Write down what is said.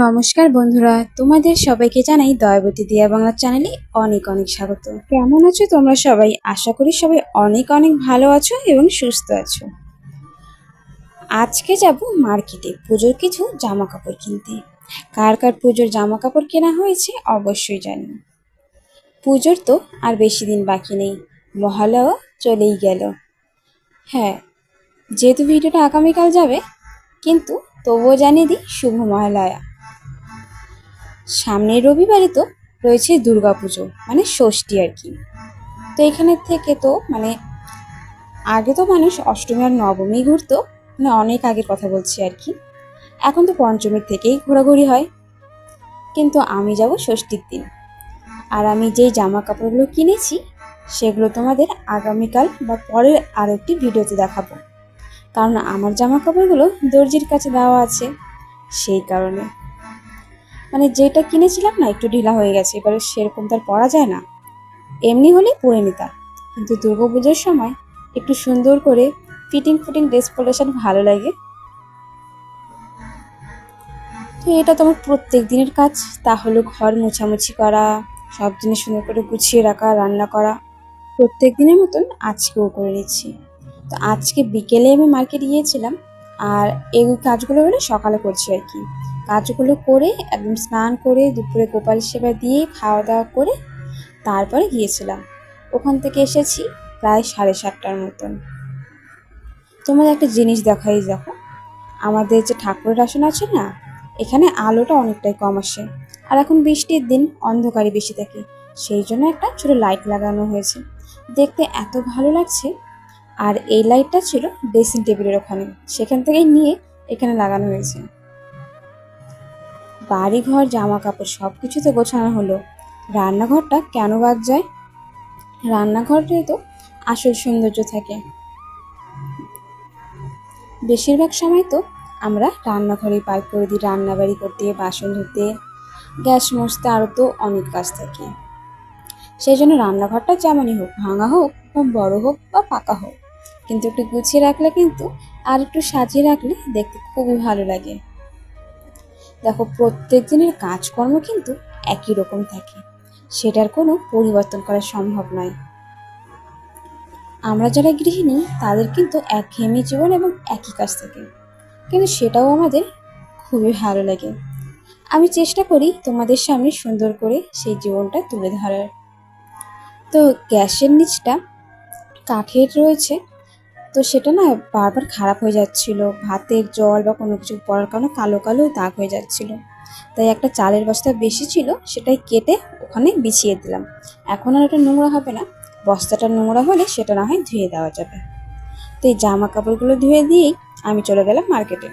নমস্কার বন্ধুরা, তোমাদের সবাইকে জানাই দয়াবতী দিয়া বাংলা চ্যানেলে অনেক অনেক স্বাগত। কেমন আছো তোমরা সবাই? আশা করি সবাই অনেক অনেক ভালো আছো এবং সুস্থ আছো। আজকে যাব মার্কেটে পুজোর কিছু জামা কাপড় কিনতে। কার কার পুজোর জামা কাপড় কেনা হয়েছে অবশ্যই জানি। পুজোর তো আর বেশি দিন বাকি নেই মহালয়াও চলেই গেল। হ্যাঁ যেহেতু ভিডিওটা আগামীকাল যাবে, কিন্তু তবুও জানিয়ে দিই শুভ মহালয়া। সামনের রবিবারে তো রয়েছে দুর্গা পুজো মানে ষষ্ঠী আর কি। তো এখানে থেকে তো মানে আগে তো মানুষ অষ্টমী আর নবমী ঘুরতো মানে অনেক আগের কথা বলছি আর কি। এখন তো পঞ্চমীর থেকেই ঘোরাঘুরি হয়। কিন্তু আমি যাব ষষ্ঠীর দিন। আর আমি যেই জামা কাপড়গুলো কিনেছি, সেগুলো তোমাদের আগামীকাল বা পরের আরও একটি ভিডিওতে দেখাবো। কারণ আমার জামা কাপড়গুলো দর্জির কাছে দেওয়া আছে, সেই কারণে। মানে যেটা কিনেছিলাম না, একটু ঢিলা হয়ে গেছে, এবারে সেরকম তার পরা যায় না। এমনি হলেই পরে নিতাম। কিন্তু দুর্গা পুজোর সময় একটু সুন্দর করে ফিটিং ফিটিং ড্রেস পরেশন ভালো লাগে। তো এটা তোমার প্রত্যেক দিনের কাজ। তা তাহলে ঘর মোছামুছি করা, সব জিনিস সুন্দর করে গুছিয়ে রাখা, রান্না করা। প্রত্যেক দিনের মতন আজকেও করে নিচ্ছি। তো আজকে বিকেলে আমি মার্কেট গিয়েছিলাম, আর এই কাজগুলো হলো সকালে করছি আর কি। কাজগুলো করে একদম স্নান করে দুপুরে গোপাল সেবা দিয়ে খাওয়া দাওয়া করে তারপরে গিয়েছিলাম। ওখান থেকে এসেছি প্রায় সাড়ে সাতটার মতন। তোমাদের একটা জিনিস দেখাই দেখো। আমাদের যে ঠাকুরের আসন আছে না, এখানে আলোটা অনেকটাই কম আসে। আর এখন বৃষ্টির দিন অন্ধকারই বেশি থাকে। সেই জন্য একটা ছোট লাইট লাগানো হয়েছে। দেখতে এত ভালো লাগছে। আর এই লাইটটা ছিল ড্রেসিং টেবিলের ওখানে। সেখান থেকেই নিয়ে এখানে লাগানো হয়েছে। বাড়ি ঘর জামা কাপড় সব কিছুতে গোছানো হলো। রান্নাঘরটা কেন বাদ যায়? রান্নাঘরে তো আসল সৌন্দর্য থাকে। বেশিরভাগ সময় তো আমরা রান্নাঘরেই পার করে দিই, রান্নাবাড়ি করতে, বাসন ধুতে, গ্যাস মুছতে আরও তো অনেক কাজ থাকে। সেই জন্য রান্নাঘরটা যেমনই হোক, ভাঙা হোক বা বড় হোক বা পাকা হোক, কিন্তু একটু গুছিয়ে রাখলে কিন্তু আর একটু সাজিয়ে রাখলে দেখতে খুবই ভালো লাগে। দেখো প্রত্যেক দিনের কাজকর্ম কিন্তু একই রকম থাকে। সেটার কোনো পরিবর্তন করা সম্ভব নয়। আমরা যারা গৃহিণী, তাদের কিন্তু একঘেয়েমি জীবন এবং একই কাজ থাকে। কিন্তু সেটাও আমাদের খুবই ভালো লাগে। আমি চেষ্টা করি তোমাদের সামনে সুন্দর করে সেই জীবনটা তুলে ধরার। তো গ্যাসের নিচটা কাঠের রয়েছে। তো সেটা না বারবার খারাপ হয়ে যাচ্ছিল। ভাতের জল বা কোনো কিছু পড়ার কারণে কালো কালো দাগ হয়ে যাচ্ছিল। তাই একটা চালের বস্তা বেশি ছিল, সেটাই কেটে ওখানে বিছিয়ে দিলাম। এখন আর ওটা নোংরা হবে না। বস্তাটা নোংরা হলে সেটা না হয় ধুয়ে দেওয়া যাবে। তো এই জামা কাপড়গুলো ধুয়ে দিয়েই আমি চলে গেলাম মার্কেটে।